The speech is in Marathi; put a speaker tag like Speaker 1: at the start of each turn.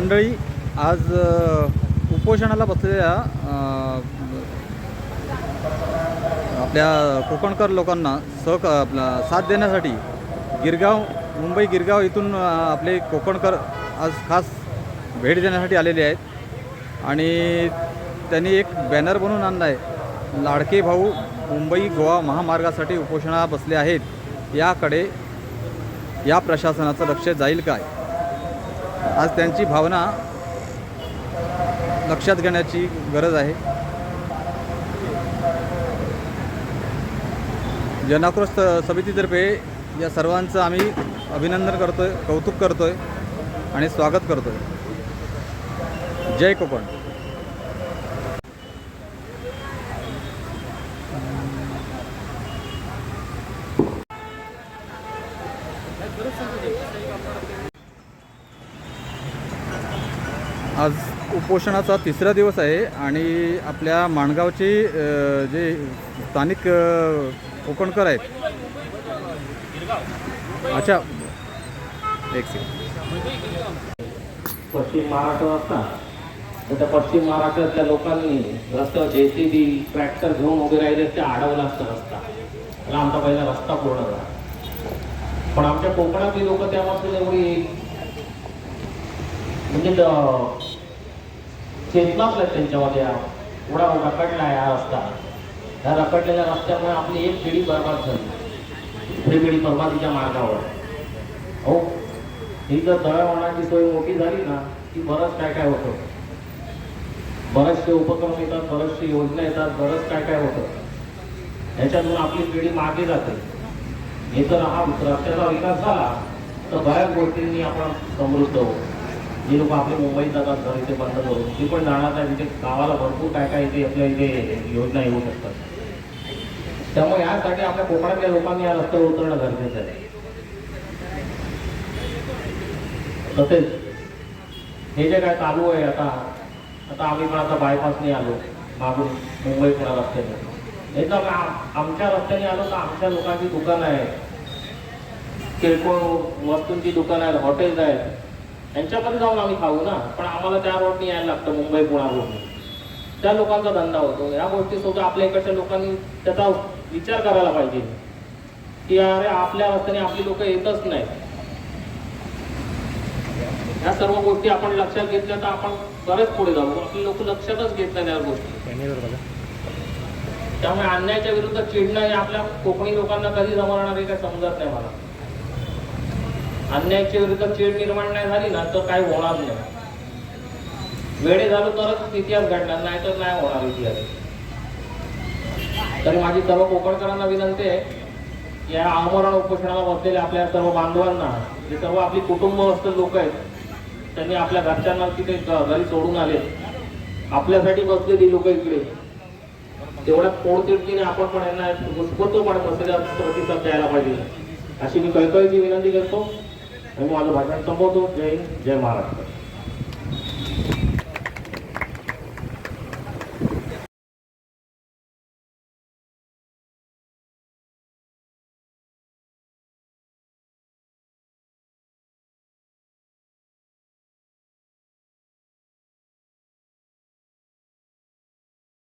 Speaker 1: मंडळी आज उपोषणाला बसलेल्या आपल्या कोकणकर लोकांना सह आपला साथ देण्यासाठी गिरगाव मुंबई गिरगाव इथून आपले कोकणकर आज खास भेट देण्यासाठी आलेले आहेत. आणि त्यांनी एक बॅनर बनवून आणला आहे लाडके भाऊ मुंबई गोवा महामार्गासाठी उपोषणा बसले आहेत. याकडे या प्रशासनाचं लक्ष जाईल काय? आज त्यांची भावना लक्षात घेण्याची गरज आहे. जनाक्रोश समितीतर्फे या सर्वांचं आम्ही अभिनंदन करतोय कौतुक करतोय आणि स्वागत करतो आहे जय कोकण. आज उपोषणाचा तिसरा दिवस आहे आणि आपल्या माणगावचे जे स्थानिक कोकणकर आहेत. अच्छा. एक सेकंड
Speaker 2: पश्चिम महाराष्ट्र असतात तर त्या पश्चिम महाराष्ट्रातल्या लोकांनी रस्त्यावर जे सी बी ट्रॅक्टर घेऊन उभे राहिले ते अडवला असतं रस्ता. त्याला आमचा पहिला रस्ता पूर्ण झाला. पण आमच्या कोकणातली लोक त्यापासून एवढी म्हणजे चेतनाच त्यांच्यामध्ये उडा एवढा रखडला आहे हा रस्ता. या रकडलेल्या रस्त्यामुळे आपली एक पिढी बर्बाद झाली. दुसरी पिढी बर्बादीच्या मार्गावर. हो ही जर दळणवळणाची सोय मोठी झाली ना की बरंच काय काय होतं. बरेचसे उपक्रम येतात बरेचसे योजना येतात बरंच काय काय होतं. याच्यातून आपली पिढी मागे जाते. हे जर हा रस्त्याचा विकास झाला तर बऱ्याच गोष्टींनी आपण समृद्ध होऊ. जी लोक आपले मुंबईत जातात घर इथे बंद करून ती पण जाणार नाही. तिथे गावाला भरपूर काय काय इथे आपल्या इथे योजना येऊ शकतात. त्यामुळे यासाठी आपल्या कोकणातल्या लोकांनी या रस्त्यावर उतरणं गरजेचं आहे. तसेच हे जे काय चालू आहे आता आता आम्ही पण आता बायपासने आलो मागून मुंबई पुणा रस्त्याने. हे तर आमच्या रस्त्याने आलो तर आमच्या लोकांची दुकानं आहेत. किरकोळ वस्तूंची दुकानं आहेत हॉटेल्स आहेत. यांच्यामध्ये जाऊन आम्ही खाऊ ना. पण आम्हाला त्या रोडने यायला लागतं मुंबई पुणा रोडनी त्या लोकांचा धंदा होतो. या गोष्टी सुद्धा आपल्या इकडच्या लोकांनी त्याचा विचार करायला पाहिजे. की अरे आपल्या रस्त्याने आपली लोक येतच नाहीत. ह्या सर्व गोष्टी आपण लक्षात घेतल्या तर आपण बरेच पुढे जाऊ. आपली लोक लक्षातच घेत नाही या गोष्टी. त्यामुळे अन्यायाच्या विरुद्ध चिडणं हे आपल्या कोकणी लोकांना कधी जमवणार आहे काय समजत नाही मला. अन्यायाच्या विरुद्ध चीड निर्माण नाही झाली ना तर काय होणार नाही. वेळे झालो तरच इतिहास घडणार नाही तर नाही होणार इतिहास. तरी माझी सर्व कोकणकरांना विनंती आहे या आमरण उपोषणाला बसलेले आपल्या सर्व बांधवांना जे सर्व आपली कुटुंबस्थ लोक आहेत त्यांनी आपल्या घरच्यांना तिथे घरी सोडून आले. आपल्यासाठी बसलेली लोक इकडे. तेवढ्या पोटतिडकीने आपण पण यांना उत्स्फूर्तपणे बसलेल्या प्रतिसाद द्यायला पाहिजे. अशी मी कळकळीची विनंती करतो. आणि माझं भाषण संपवतो जय हिंद जय महाराष्ट्र